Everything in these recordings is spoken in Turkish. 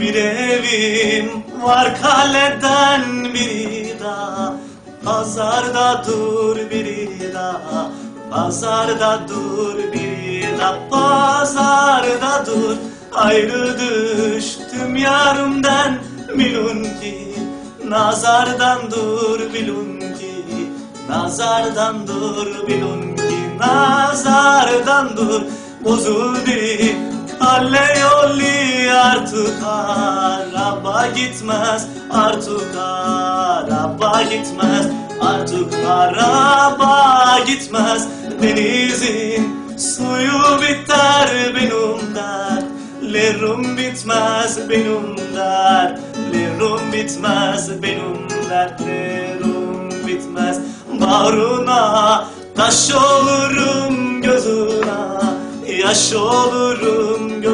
Bir evim var kaleden biri daha. Pazarda dur biri daha Pazarda dur biri daha. Pazarda dur Ayrı düştüm yarımdan bilun ki. Nazardan dur bilun ki Nazardan dur bilun ki. Nazardan dur Bozuldu Halle yolli artık araba gitmez Artık araba gitmez Artık araba gitmez. Denizin suyu biter benim dertlerim bitmez benim dertlerim bitmez benim dertlerim bitmez. Bağrına taş olurum gözüne Yaş olurum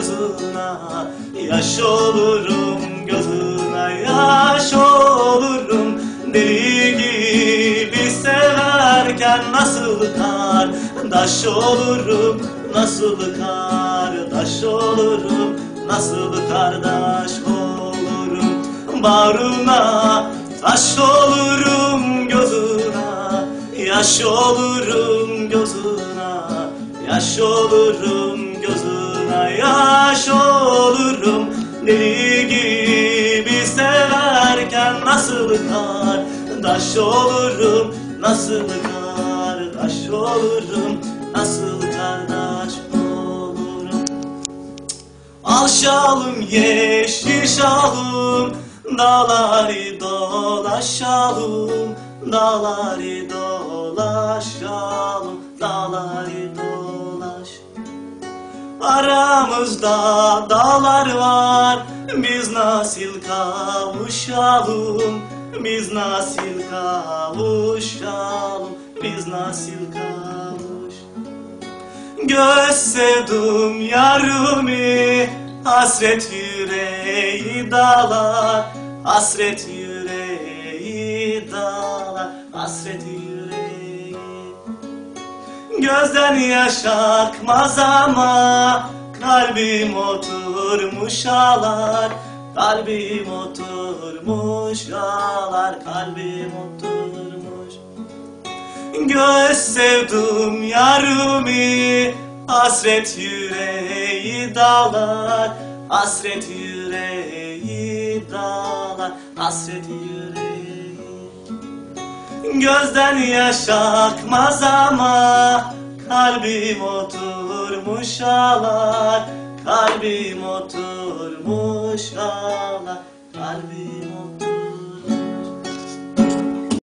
gözüne Yaş olurum gözüne Yaş olurum. Deli gibi severken nasıl kar? Daş olurum nasıl kardeş olurum Nasıl kardeş olurum. Bağrına taş olurum gözüne Yaş olurum gözüne Yaş olurum gözüne Yaş olurum. Deli gibi severken nasıl kardeş olurum? Nasıl kardeş olurum? Nasıl kardeş olurum? Al şalım yeşil şalım Dağları dolaşalım. Dağları dolaşalım. Dağları dolaş Aramızda dağlar var. Biz nasıl kavuşalım. Biz nasıl kavuşalım. Biz nasıl kavuş Göz sevdim yarımı Hasret yüreği dağlar. Hasret yüreği dağlar. Hasret yüreği Gözden yaş akmaz ama Kalbim oturmuş ağlar Kalbim oturmuş ağlar Kalbim oturmuş. Göz sevdim yarımı Hasret yüreği dağlar Hasret yüreği dağlar Hasret yüreği Gözden yaş akmaz ama Kalbim oturmuş ağlar. Kalbim oturmuş ağlar. Kalbim oturmuş